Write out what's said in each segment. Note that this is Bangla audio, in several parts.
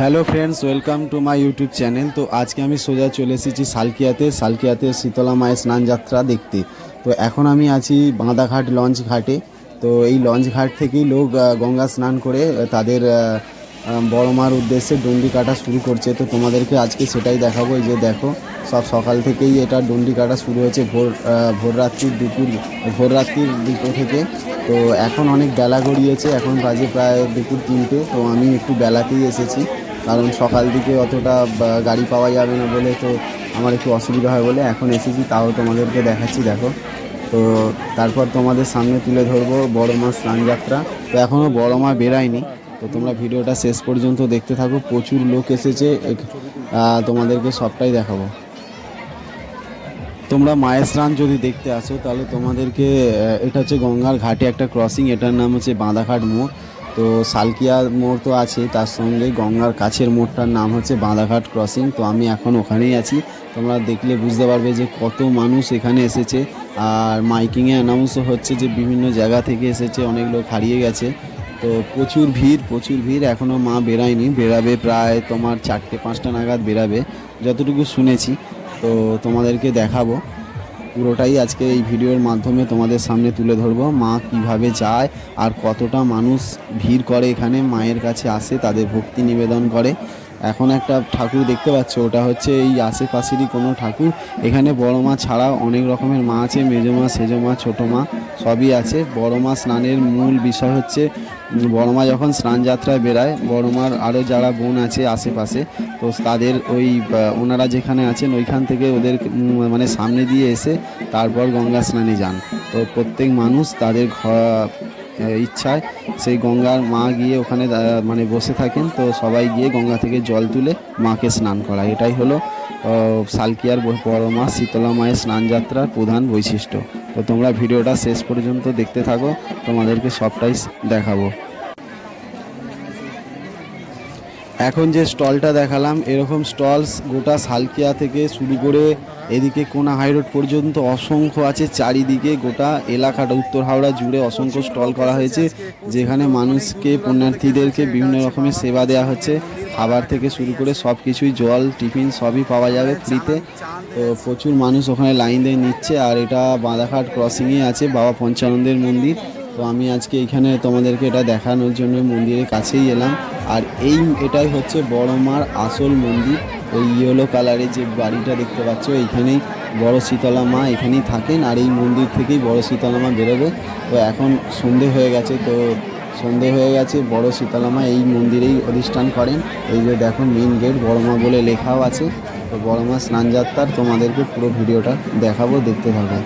Hello friends, welcome to my YouTube channel. তো আজকে আমি সোজা চলে এসেছি সালকিয়াতে। সালকিয়াতে শীতলা মায়ের স্নান যাত্রা দেখতে। তো এখন আমি আছি বাঁদাঘাট লঞ্চ ঘাটে। তো এই লঞ্চ ঘাট থেকেই লোক গঙ্গা স্নান করে তাদের বড় মার উদ্দেশ্যে ডন্ডি কাটা শুরু করছে। তো তোমাদেরকে আজকে সেটাই দেখাবো। যে দেখো, সব সকাল থেকেই এটা ডন্ডি কাটা শুরু হয়েছে ভোর ভোর রাত্রির দুপুর, ভোর রাত্রির দুটো থেকে। তো এখন অনেক বেলা গড়িয়েছে। এখন বাজে প্রায় দুপুর তিনটে। তো আমি একটু বেলাতেই এসেছি। কারণ সকাল দিকে অতটা গাড়ি পাওয়া যাবে না বলে তো আমার একটু অসুবিধা হয় বলে এখন এসেছি, তাও তোমাদেরকে দেখাচ্ছি, দেখো। তো তারপর তোমাদের সামনে তুলে ধরবো বড় মা স্নান যাত্রা। তো এখনও বড় মা বেরায়নি, তো তোমরা ভিডিওটা শেষ পর্যন্ত দেখতে থাকো, প্রচুর লোক এসেছে তোমাদেরকে সবটাই দেখাবো। তোমরা মায়ের স্নান যদি দেখতে আসো, তাহলে তোমাদেরকে এটা হচ্ছে গঙ্গার ঘাটে একটা ক্রসিং এটার নাম হচ্ছে বাঁধাঘাট মোড়। তো সালকিয়া মোড় তো আছে, তার সঙ্গে গঙ্গার কাছের মোড়টার নাম হচ্ছে বাঁধাঘাট ক্রসিং তো আমি এখন ওখানেই আছি। তোমরা দেখলে বুঝতে পারবে যে কত মানুষ এখানে এসেছে, আর মাইকিংয়ে অ্যানাউন্সও হচ্ছে যে বিভিন্ন জায়গা থেকে এসেছে, অনেক লোক হারিয়ে গেছে। তো প্রচুর ভিড় প্রচুর ভিড় এখনও মা বেরায়নি বেরাবে প্রায় তোমার চারটে, পাঁচটা নাগাদ বেরাবে যতটুকু শুনেছি। তো তোমাদেরকে দেখাবো। পুরোটাই আজকে এই ভিডিওর মাধ্যমে তোমাদের সামনে তুলে ধরব। মা কীভাবে যায় আর কতটা মানুষ ভিড় করে এখানে, মায়ের কাছে আসে, তাদের ভক্তি নিবেদন করে। এখন একটা ঠাকুর দেখতে পাচ্ছ, ওটা হচ্ছে এই আশেপাশেরই কোনো ঠাকুর। এখানে বড় মা ছাড়াও অনেক রকমের মা আছে, মেজো মা, সেজো মা, ছোটো মা, সবই আছে। বড় মা স্নানের মূল বিষয় হচ্ছে বড় মা যখন স্নান যাত্রায় বেরায়, বড় মার আরও যারা বোন আছে আশেপাশে, তো তাদের ওই ওনারা যেখানে আছেন, ওইখান থেকে ওদের মানে সামনে দিয়ে এসে তারপর গঙ্গা স্নানে যান। তো প্রত্যেক মানুষ তাদের ঘর ইচ্ছায় সেই গঙ্গার মা গিয়ে ওখানে মানে বসে থাকেন। তো সবাই গিয়ে গঙ্গা থেকে জল তুলে মাকে স্নান করা এটাই হলো সালকিয়ার পরমা শীতলা মায়ের স্নানযাত্রার প্রধান বৈশিষ্ট্য। তো তোমরা ভিডিওটা শেষ পর্যন্ত দেখতে থাকো। তোমাদেরকে সবটাই দেখাবো। এখন যে স্টলটা দেখালাম, এরকম স্টলস গোটা সালকিয়া থেকে শুরু করে এদিকে কোনা হাইরোড পর্যন্ত অসংখ্য আছে। চারিদিকে গোটা এলাকাটা, উত্তর হাওড়া জুড়ে অসংখ্য স্টল করা হয়েছে, যেখানে মানুষকে, পুণ্যার্থীদেরকে বিভিন্ন রকমের সেবা দেওয়া হচ্ছে। খাবার থেকে শুরু করে সব কিছুই জল, টিফিন সবই পাওয়া যাবে ফ্রিতে। তো প্রচুর মানুষ ওখানে লাইন দিয়ে নিচ্ছে, আর এটা বাঁধাঘাট ক্রসিংয়ে আছে, বাবা পঞ্চানন্দের মন্দির। তো আমি আজকে এখানে তোমাদেরকে এটা দেখানোর জন্য মন্দিরের কাছেই এলাম। আর এই এটাই হচ্ছে বড় মার আসল মন্দির। ওই ইয়েলো কালারের যে বাড়িটা দেখতে পাচ্ছ, এইখানেই বড় শীতলা মা এখানেই থাকেন। আর এই মন্দির থেকেই বড় শীতলা মা বেরোবে। তো এখন সন্ধে হয়ে গেছে, তো সন্ধে হয়ে গেছে, বড় শীতলা মা এই মন্দিরেই অধিষ্ঠান করেন। এই যে দেখো মেন গেট বড় মা বলে লেখাও আছে। তো বড় মা স্নান যাত্রার তোমাদেরকে পুরো ভিডিওটা দেখাবো, দেখতে থাকো।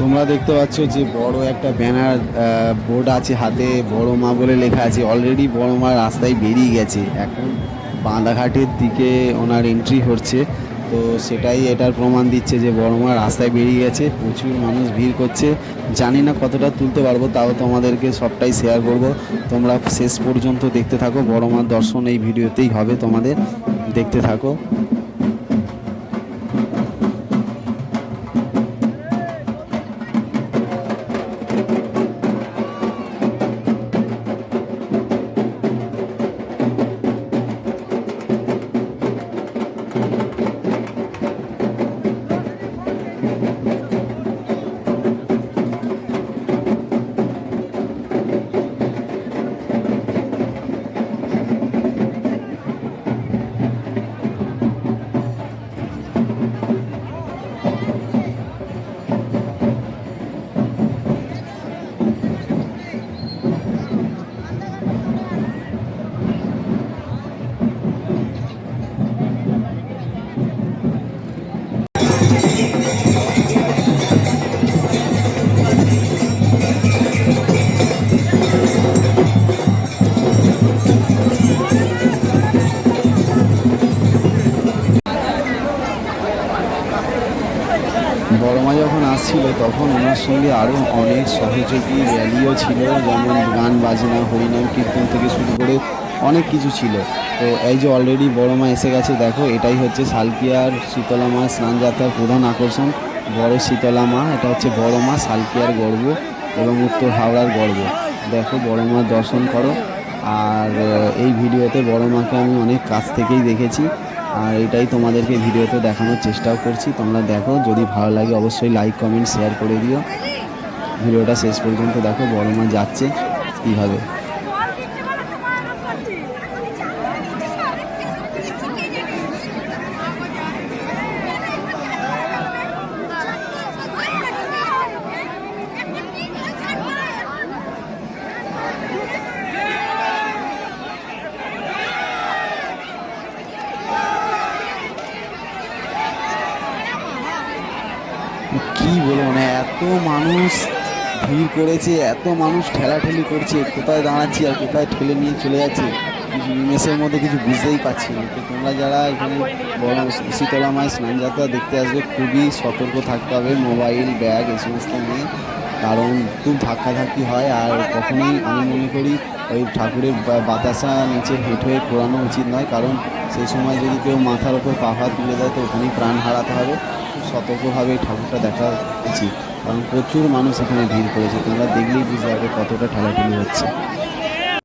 তোমরা দেখতে পাচ্ছ যে বড় একটা ব্যানার বোর্ড আছে হাতে, বড় মা বলে লেখা আছে। অলরেডি বড় মা রাস্তায় বেরিয়ে গেছে। এখন বাঁধাঘাটের দিকে ওনার এন্ট্রি হচ্ছে। তো সেটাই এটার প্রমাণ দিচ্ছে যে বড় মা রাস্তায় বেরিয়ে গেছে। প্রচুর মানুষ ভিড় করছে। জানি না কতটা তুলতে পারব, তাও তোমাদেরকে সবটাই শেয়ার করব। তোমরা শেষ পর্যন্ত দেখতে থাকো। বড় মার দর্শন এই ভিডিওতেই হবে তোমাদের। দেখতে থাকো। আসছিল তখন ওনার সঙ্গে আরও অনেক সহযোগী র্যালিও ছিল, যেমন গান বাজনা, হরিনাম, কীর্তন থেকে শুরু করে অনেক কিছু ছিল। তো এই যে অলরেডি বড় মা এসে গেছে, দেখো এটাই হচ্ছে সালকিয়ার শীতলা মা স্নান যাত্রার প্রধান আকর্ষণ। বড় শীতলা মা, এটা হচ্ছে বড় মা সালকিয়ার গর্ব এবং উত্তর হাওড়ার গর্ব। দেখো বড় মার দর্শন করো। আর এই ভিডিওতে বড় মাকে আমি অনেক কাছ থেকেই দেখেছি। আর এটাই তোমাদেরকে ভিডিওতে দেখানোর চেষ্টাও করছি। তোমরা দেখো, যদি ভালো লাগে অবশ্যই লাইক কমেন্ট শেয়ার করে দিও। ভিডিওটা শেষ পর্যন্ত দেখো বড় মা যাচ্ছে কীভাবে। কি বলব মানে এত মানুষ ভিড় করেছে, এত মানুষ ঠেলাঠেলি করছে, কোথায় দাঁড়াচ্ছি আর কোথায় ঠেলে নিয়ে চলে যাচ্ছে, কিছু নিমেষের মধ্যে কিছু বুঝতেই পারছি না। তো তোমরা যারা এখানে বড় শীতলা মায়ের স্নান যাত্রা দেখতে আসবে, খুবই সতর্ক থাকতে হবে, মোবাইল, ব্যাগ এই সমস্ত নিয়ে, কারণ খুব ধাক্কাধাক্কি হয়। আর কখনোই আমি মনে করি ওই ঠাকুরের বাতাসা নিচে হেঁট হয়ে ঘোরানো উচিত নয়, কারণ সেই সময় যদি কেউ মাথার ওপর পাহাড় তুলে দেয়, তো ওখানেই প্রাণ হারাতে হবে। সতর্কভাবে ঠাকুরটা দেখা উচিত। কারণ প্রচুর মানুষ এখানে ভিড় করেছে। তোমরা দেখলেই বুঝতে পারবে কতটা ঠেলাঠেলি হচ্ছে।